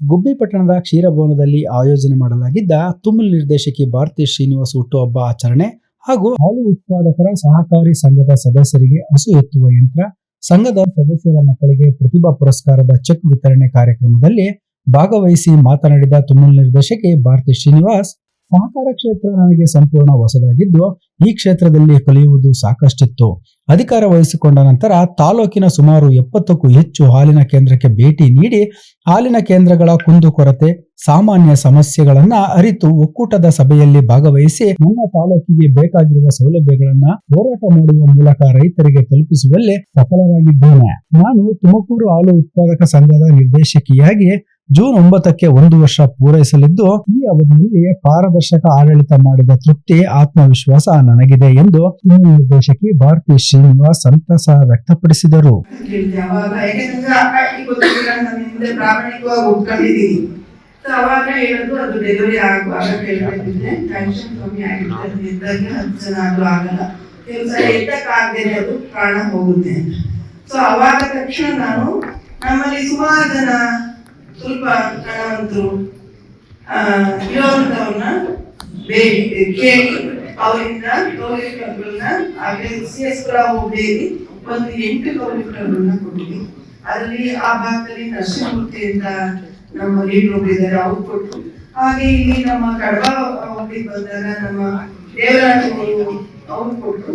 ಗುಬ್ಬಿ ಪಟ್ಟಣದ ಕ್ಷೀರಭವನದಲ್ಲಿ ಆಯೋಜನೆ ಮಾಡಲಾಗಿದ್ದ ತುಮಲ್ ನಿರ್ದೇಶಕಿ ಭಾರತಿ ಶ್ರೀನಿವಾಸ್ ಹುಟ್ಟುಹಬ್ಬ ಆಚರಣೆ ಹಾಗೂ ಹಾಲು ಉತ್ಪಾದಕರ ಸಹಕಾರಿ ಸಂಘದ ಸದಸ್ಯರಿಗೆ ಹಸು ಎತ್ತುವ ಯಂತ್ರ, ಸಂಘದ ಸದಸ್ಯರ ಮಕ್ಕಳಿಗೆ ಪ್ರತಿಭಾ ಪುರಸ್ಕಾರದ ಚೆಕ್ ವಿತರಣೆ ಕಾರ್ಯಕ್ರಮದಲ್ಲಿ ಭಾಗವಹಿಸಿ ಮಾತನಾಡಿದ ತುಮಲ್ ನಿರ್ದೇಶಕಿ ಭಾರತಿ ಶ್ರೀನಿವಾಸ್ ಸಹಕಾರ ಕ್ಷೇತ್ರ ನನಗೆ ಸಂಪೂರ್ಣ ಹೊಸದಾಗಿದ್ದು, ಈ ಕ್ಷೇತ್ರದಲ್ಲಿ ಕಲಿಯುವುದು ಸಾಕಷ್ಟಿತ್ತು. ಅಧಿಕಾರ ವಹಿಸಿಕೊಂಡ ನಂತರ ತಾಲೂಕಿನ ಸುಮಾರು ಎಪ್ಪತ್ತಕ್ಕೂ ಹೆಚ್ಚು ಹಾಲಿನ ಕೇಂದ್ರಕ್ಕೆ ಭೇಟಿ ನೀಡಿ, ಹಾಲಿನ ಕೇಂದ್ರಗಳ ಕುಂದುಕೊರತೆ ಸಾಮಾನ್ಯ ಸಮಸ್ಯೆಗಳನ್ನ ಅರಿತು ಒಕ್ಕೂಟದ ಸಭೆಯಲ್ಲಿ ಭಾಗವಹಿಸಿ, ನನ್ನ ತಾಲೂಕಿಗೆ ಬೇಕಾಗಿರುವ ಸೌಲಭ್ಯಗಳನ್ನ ಹೋರಾಟ ಮಾಡುವ ಮೂಲಕ ರೈತರಿಗೆ ತಲುಪಿಸುವಲ್ಲಿ ಸಫಲರಾಗಿದ್ದೇನೆ. ನಾನು ತುಮಕೂರು ಹಾಲು ಉತ್ಪಾದಕ ಸಂಘದ ನಿರ್ದೇಶಕಿಯಾಗಿ ಜೂನ್ ಒಂಬತ್ತಕ್ಕೆ ಒಂದು ವರ್ಷ ಪೂರೈಸಲಿದ್ದು, ಈ ಅವಧಿಯಲ್ಲಿ ಪಾರದರ್ಶಕ ಆಡಳಿತ ಮಾಡಿದ ತೃಪ್ತಿ, ಆತ್ಮವಿಶ್ವಾಸ ನನಗಿದೆ ಎಂದು ನಿರ್ದೇಶಕಿ ಭಾರತಿ ಶ್ರೀನಿವಾಸ್ ಸಂತಸ ವ್ಯಕ್ತಪಡಿಸಿದರು. ಹೋಗುತ್ತೆ ಸೊ ಅವಾಗ ತಕ್ಷಣ ನಾನು ನಮ್ಮಲ್ಲಿ ಸುಮಾರು ಜನ ಸ್ವಲ್ಪ ಅಂತೂ ಆ, ಇರೋಂಥವ್ರನ್ನ ಬೇಡಿ ಕೇಳಿ ಅವರಿಂದ ಗೌರವಗಳನ್ನ ಹಾಗೆ ಸಿ ಎಸ್ ಪುರ ಹೋಬಳಿಯಲ್ಲಿ ಒಂದು ಎಂಟು ಗೌರವಗಳನ್ನ ಕೊಟ್ಟಿದ್ವಿ ಅದರಲ್ಲಿ ಆ ಭಾಗದಲ್ಲಿ ನರಸಿಂಹಮೂರ್ತಿ ಅಂತ ನಮ್ಮ ಲೀಡ್ ಒಬ್ಬರಿದ್ದಾರೆ ಅವ್ರು ಕೊಟ್ಟು ಹಾಗೆ ಇಲ್ಲಿ ನಮ್ಮ ಕಡಬ ಹೋಗಿ ಬಂದಾಗ ನಮ್ಮ ದೇವರಾಜ ಅವ್ರು ಕೊಟ್ಟು